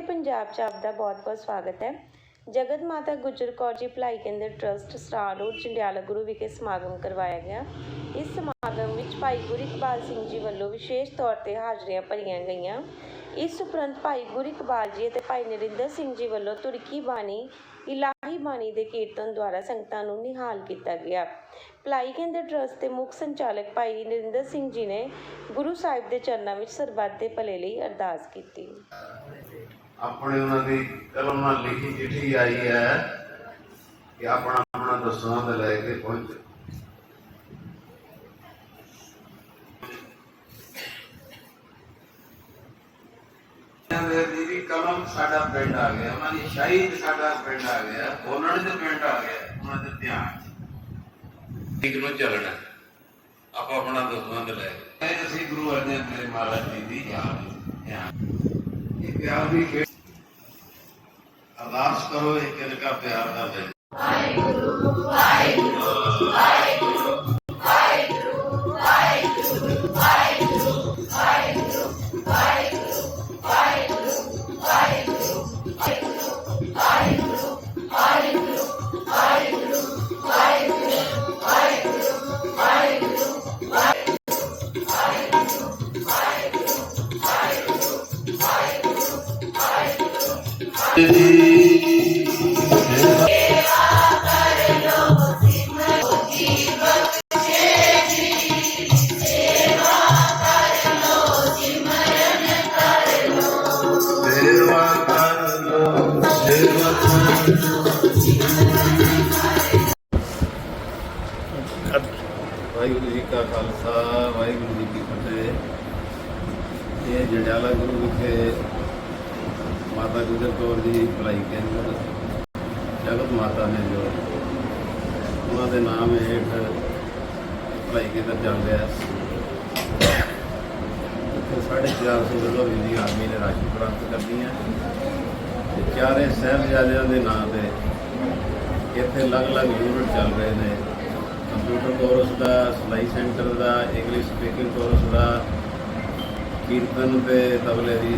ਪੰਜਾਬ 'ਚ ਆਪ ਦਾ ਬਹੁਤ-ਬਹੁਤ ਸਵਾਗਤ ਹੈ। ਜਗਤ ਮਾਤਾ ਗੁਜਰ ਕੌਰ ਜੀ ਭਲਾਈ ਕੇਂਦਰ ਟਰਸਟ ਸਰਾਰ ਰੋਡ, ਜੰਡਿਆਲਾ ਗੁਰੂ ਵਿਖੇ ਸਮਾਗਮ ਕਰਵਾਇਆ ਗਿਆ। ਇਸ ਸਮਾਗਮ ਵਿੱਚ ਭਾਈ ਗੁਰਿਕਬਾਲ ਸਿੰਘ ਜੀ ਵੱਲੋਂ ਵਿਸ਼ੇਸ਼ ਤੌਰ ਤੇ ਹਾਜ਼ਰੀਆਂ ਭਰੀਆਂ ਗਈਆਂ। ਇਸ ਉਪਰੰਤ ਭਾਈ ਗੁਰਿਕਬਾਲ ਜੀ ਅਤੇ ਭਾਈ ਨਰਿੰਦਰ ਸਿੰਘ ਜੀ ਵੱਲੋਂ ਤੁਰਕੀ ਬਾਣੀ, ਇਲਾਹੀ ਬਾਣੀ ਦੇ ਕੀਰਤਨ ਦੁਆਰਾ ਸੰਗਤਾਂ ਨੂੰ ਨਿਹਾਲ ਕੀਤਾ ਗਿਆ। ਭਲਾਈ ਕੇਂਦਰ ਟਰਸਟ ਦੇ ਮੁੱਖ ਸੰਚਾਲਕ ਭਾਈ ਨਰਿੰਦਰ ਸਿੰਘ ਜੀ ਨੇ ਗੁਰੂ ਸਾਹਿਬ ਦੇ ਚਰਨਾਂ ਵਿੱਚ ਸਰਬੱਤ ਦੇ ਭਲੇ ਲਈ ਅਰਦਾਸ ਕੀਤੀ। ਆਪਣੇ ਉਹਨਾਂ ਦੀ ਕਲਮ ਨਾਲ ਲਿਖੀ ਚਿੱਠੀ ਆਈ ਹੈ ਕਿ ਆਪਣਾ ਆਪਣਾ ਦਸਵੰਧ ਲੈ ਕੇ ਪਹੁੰਚ ਕਲਮ ਸਾਡਾ ਪਿੰਡ ਆ ਗਿਆ ਉਹਨਾਂ ਦੀ ਸਾਡਾ ਪਿੰਡ ਆ ਗਿਆ ਬੋਲਣ ਦੇ ਪਿੰਡ ਆ ਗਿਆ ਉਹਨਾਂ ਦੇ ਧਿਆਨ ਠੀਕ ਨੂੰ ਚੱਲਣਾ ਆਪਾਂ ਆਪਣਾ ਦਸਵੰਧ ਲੈ ਅਸੀਂ ਗੁਰੂ ਅਰਜਨ ਦੇਵ ਮਹਾਰਾਜ ਜੀ ਦੀ ਯਾਦ ਯਾਦ ਇਹ ਪਿਆਰ ਦੀ ਅਰਦਾਸ ਕਰੋ ਇੱਕ ਇਨਕਾ ਪਿਆਰ ਦਾ ਦੇ ਸੇਵਾ ਵਾਹਿਗੁਰੂ ਜੀ ਕਾ ਖਾਲਸਾ ਵਾਹਿਗੁਰੂ ਜੀ ਕੀ ਫਤਿਹ। ਇਹ ਜੰਡਿਆਲਾ ਗੁਰੂ ਵਿਖੇ ਮਾਤਾ ਗੁਜਰ ਕੌਰ ਜੀ ਭਲਾਈ ਕੇਂਦਰ ਜਗਤ ਮਾਤਾ ਨੇ ਜੋ ਉਹਨਾਂ ਦੇ ਨਾਮ ਹੇਠ ਭਲਾਈ ਕੇਂਦਰ ਚੱਲ ਰਿਹਾ। ਹੈ ਇੱਥੇ ਸਾਢੇ ਚਾਰ ਸੌ ਜਦੋਂ ਆਰਮੀ ਨੇ ਰਾਸ਼ੀ ਪ੍ਰਾਪਤ ਕਰਦੀ ਹੈ। ਤੇ ਚਾਰੇ ਸਾਹਿਬਜ਼ਾਦਿਆਂ ਦੇ ਨਾਂ ਤੇ ਇੱਥੇ ਅਲੱਗ-ਅਲੱਗ ਯੂਨਿਟ ਚੱਲ ਰਹੇ ਨੇ। ਕੰਪਿਊਟਰ ਕੋਰਸ ਦਾ, ਸਿਲਾਈ ਸੈਂਟਰ ਦਾ ਇੰਗਲਿਸ਼ ਸਪੀਕਿੰਗ ਕੋਰਸ ਦਾ, ਕੀਰਤਨ ਤੇ ਤਬਲੇ ਦੀ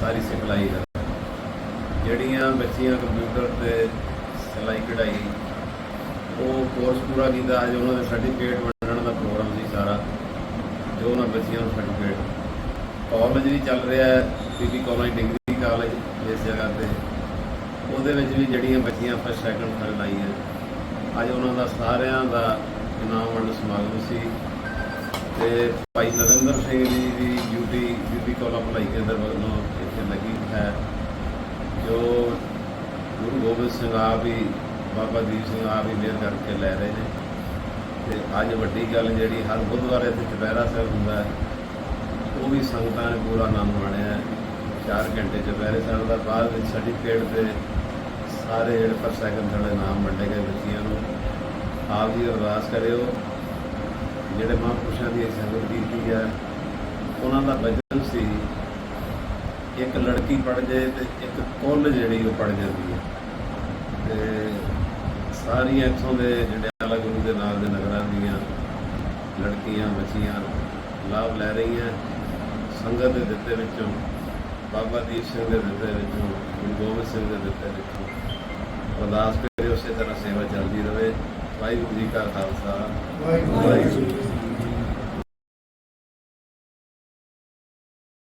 ਸਾਰੀ ਸਿਖਲਾਈ ਦਾ ਜਿਹੜੀਆਂ ਬੱਚੀਆਂ ਕੰਪਿਊਟਰ ਤੇ ਸਿਲਾਈ ਕਢਾਈ, ਉਹ ਕੋਰਸ ਪੂਰਾ ਕੀਤਾ, ਅੱਜ ਉਹਨਾਂ ਦੇ ਸਰਟੀਫਿਕੇਟ ਵੰਡਣ ਦਾ ਪ੍ਰੋਗਰਾਮ ਸੀ ਸਾਰਾ, ਜੋ ਉਹਨਾਂ ਬੱਚਿਆਂ ਨੂੰ ਸਰਟੀਫਿਕੇਟ ਕਾਲਜ ਵੀ ਚੱਲ ਰਿਹਾ ਹੈ, ਬੀਬੀ ਕਾਲਜ ਡਿਗਰੀ ਕਾਲਜ ਇਸ ਜਗ੍ਹਾ ਤੇ। ਉਹਦੇ ਵਿੱਚ ਵੀ ਜਿਹੜੀਆਂ ਬੱਚੀਆਂ ਫਸਟ ਸੈਕੰਡ ਥਰਡ ਆਈਆਂ ਅੱਜ ਉਹਨਾਂ ਦਾ ਸਾਰਿਆਂ ਦਾ ਇਨਾਮ ਵੰਡ ਸਮਾਗਮ ਸੀ। ਤੇ ਭਾਈ ਨਰਿੰਦਰ ਸਿੰਘ ਜੀ ਦੀ ਡਿਊਟੀ ਬੀਬੀ ਕਾਲਜ ਭਲਾਈ ਕੇਂਦਰ ਵੱਲੋਂ ਇੱਥੇ ਲੱਗੀ ਹੈ। ਜੋ ਗੁਰੂ ਗੋਬਿੰਦ ਸਿੰਘ ਆਪ ਹੀ, ਬਾਬਾ ਦੀਪ ਸਿੰਘ ਆਪ ਹੀ ਮਿਹਰ ਕਰਕੇ ਲੈ ਰਹੇ ਨੇ। ਤੇ ਅੱਜ ਵੱਡੀ ਗੱਲ ਜਿਹੜੀ ਹਰ ਬੁੱਧਵਾਰ ਇੱਥੇ ਚੁਪਹਿਰਾ ਸਾਹਿਬ ਹੁੰਦਾ ਹੈ, ਉਹ ਵੀ ਸੰਗਤਾਂ ਨੇ ਪੂਰਾ ਆਨੰਦ ਮਾਣਿਆ 4 ਘੰਟੇ ਚੁਪਹਿਰੇ ਸਾਹਿਬ ਦਾ ਬਾਅਦ ਵਿੱਚ ਸਰਟੀਫਿਕੇਟ ਤੇ ਸਾਰੇ ਜਿਹੜੇ ਪਰ ਸੈਕੰਡ ਥਰਡ ਨਾਮ ਵੰਡੇ ਗਏ ਬੱਚਿਆਂ ਨੂੰ। ਆਪ ਜੀ ਅਰਦਾਸ ਕਰਿਓ, ਜਿਹੜੇ ਮਹਾਂਪੁਰਸ਼ਾਂ ਦੀ ਸੰਗਤ ਕੀਤੀ ਹੈ, ਉਹਨਾਂ ਦਾ ਵਚਨ ਸੀ ਇੱਕ ਲੜਕੀ ਪੜ ਜਾਏ ਤੇ ਇੱਕ ਕੁੱਲ ਜਿਹੜੀ ਉਹ ਪੜ ਜਾਂਦੀ ਹੈ। ਤੇ ਸਾਰੀਆਂ ਇੱਥੋਂ ਦੇ ਜਿਹੜੇ ਆਲਾ ਗੁਰੂ ਦੇ ਨਾਲ ਦੇ ਨਗਰਾਂ ਦੀਆਂ ਲੜਕੀਆਂ, ਬੱਚੀਆਂ ਲਾਭ ਲੈ ਰਹੀਆਂ। ਸੰਗਤ ਦੇ ਦਿੱਤੇ ਵਿੱਚੋਂ, ਬਾਬਾ ਦੀਪ ਸਿੰਘ ਦੇ ਦਿੱਤੇ ਵਿੱਚੋਂ, ਗੁਰੂ ਗੋਬਿੰਦ ਸਿੰਘ ਦੇ ਦਿੱਤੇ ਵਿੱਚੋਂ, ਅਰਦਾਸ ਕਰੇ ਉਸੇ ਤਰ੍ਹਾਂ ਸੇਵਾ ਚੱਲਦੀ ਰਹੇ ਵਾਹਿਗੁਰੂ ਜੀ ਕਾ ਖਾਲਸਾ। ਵਾਹਿਗੁਰੂ ਜੀ